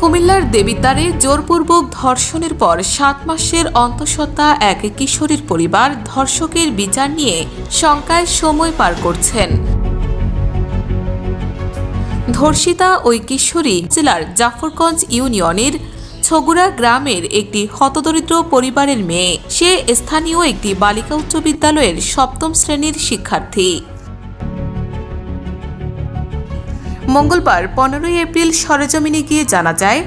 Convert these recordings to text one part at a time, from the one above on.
কুমিল্লার দেবিদ্বারে জোরপূর্বক ধর্ষণের পর সাত মাসের অন্তঃসত্ত্বা এক কিশোরীর পরিবার ধর্ষকের বিচার নিয়ে শঙ্কায় সময় পার করছেন। ধর্ষিতা ওই কিশোরী জেলার জাফরগঞ্জ ইউনিয়নের ছগুড়া গ্রামের একটি হতদরিদ্র পরিবারের মেয়ে। সে স্থানীয় একটি বালিকা উচ্চ বিদ্যালয়ের সপ্তম শ্রেণির শিক্ষার্থী। মঙ্গলবার পনেরোই এপ্রিল সরেজমিনে গিয়ে জানা যায়,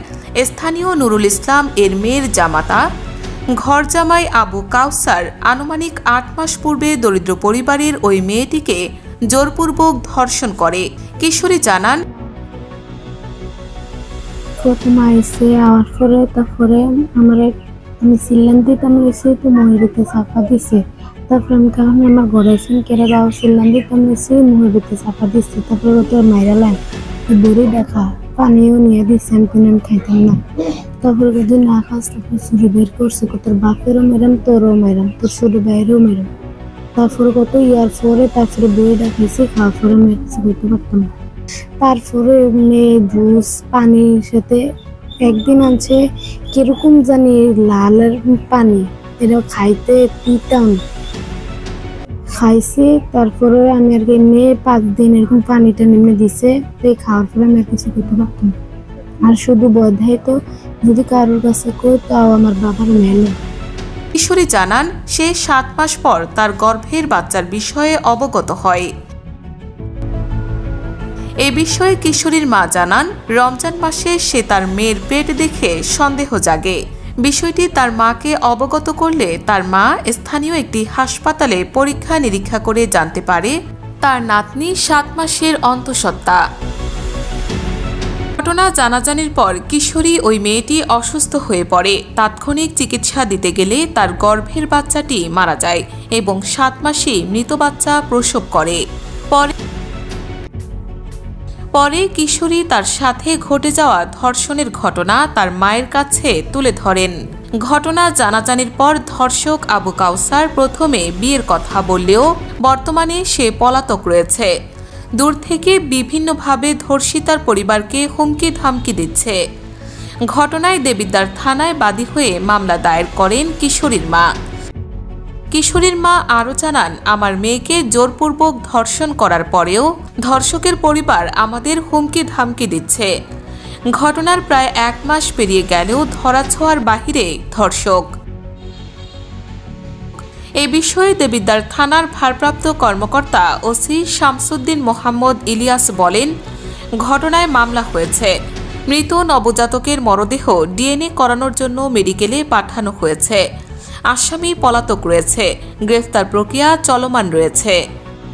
স্থানীয় নুরুল ইসলাম এর মেয়ের জামাতা, ঘর জামাই আবু কাউসার আনুমানিক আট মাস পূর্বে দরিদ্র পরিবারের ওই মেয়েটিকে জোরপূর্বক ধর্ষণ করে। কিশোরী জানান, প্রথম আইসে আওয়ার পরে তারপরে আমার আমি সিল্লাম দিতাম এসে তো মহিলাতে চাপা দিছে। তারপরে আমি তখন আমার ঘরে এসে কেড়ে যাও সিল্লাম দিতাম এসে মহিলাতে চাপা দিচ্ছে তারপরে তো মাইরালাম বড়ি দেখা, পানিও নিয়ে দিচ্ছে আমি কিন্তু আমি খাইতাম না। তারপরে যদি না খাস তারপরে চুরি বের করছে তোর বাপেরও মেরাম তোরও মেরাম তোর ছোট ভাইয়েরও মেরাম তারপরে কত ইয়ার পরে তারপরে বই দেখাইছে, খাওয়ার পরে আর কিছু পারতাম না। তারপরে এমনি জুস, পানির সাথে একদিন আনছে, কীরকম জানি লালের পানি এটা খাইতে তিতাম খাইছি, তারপরে আমি আর কি এমনি পাঁচ দিন এরকম পানিটা নেমে দিছে তো এই খাওয়ার পরে আমি আর কিছু করতে পারতাম আর শুধু বোধহয় তো, যদি কারোর কাছে কই, তাও আমার বাবার মেলে কিশোরী জানান, সে সাত মাস পর তার গর্ভের বাচ্চার বিষয়ে অবগত হয়। এ বিষয়ে কিশোরীর মা জানান, রমজান মাসে সে তার মেয়ের পেট দেখে সন্দেহ জাগে। বিষয়টি তার মাকে অবগত করলে তার মা স্থানীয় একটি হাসপাতালে পরীক্ষা নিরীক্ষা করে জানতে পারে তার নাতনি সাত মাসের অন্তঃসত্ত্বা। ঘটনা জানাজানির পর কিশোরী ওই মেয়েটি অসুস্থ হয়ে পড়ে। তাৎক্ষণিক চিকিৎসা দিতে গেলে তার গর্ভের বাচ্চাটি মারা যায় এবং সাত মাসেই মৃত বাচ্চা প্রসব করে। পরে পরে কিশোরী তার সাথে ঘটে যাওয়া ধর্ষণের ঘটনা তার মায়ের কাছে তুলে ধরেন। ঘটনা জানাজানির পর ধর্ষক আবু কাউসার প্রথমে বিয়ের কথা বললেও বর্তমানে সে পলাতক রয়েছে। দূর থেকে বিভিন্নভাবে ধর্ষিতার পরিবারকে হুমকি ধামকি দিচ্ছে। ঘটনায় দেবিদ্বার থানায় বাদী হয়ে মামলা দায়ের করেন কিশোরীর মা। কিশোরীর মা আরও জানান, আমার মেয়েকে জোরপূর্বক ধর্ষণ করার পরেও ধর্ষকের পরিবার আমাদের হুমকি ধামকি দিচ্ছে। ঘটনার প্রায় এক মাস পেরিয়ে গেলেও ধরাছোঁয়ার বাহিরে ধর্ষক। এ বিষয়ে দেবিদ্বার থানার ভারপ্রাপ্ত কর্মকর্তা ওসি শামসুদ্দিন মোহাম্মদ ইলিয়াস বলেন, ঘটনায় মামলা হয়েছে। মৃত নবজাতকের মরদেহ ডিএনএ করানোর জন্য মেডিকেলে পাঠানো হয়েছে। আসামি পলাতক রয়েছে। গ্রেফতার প্রক্রিয়া চলমান রয়েছে।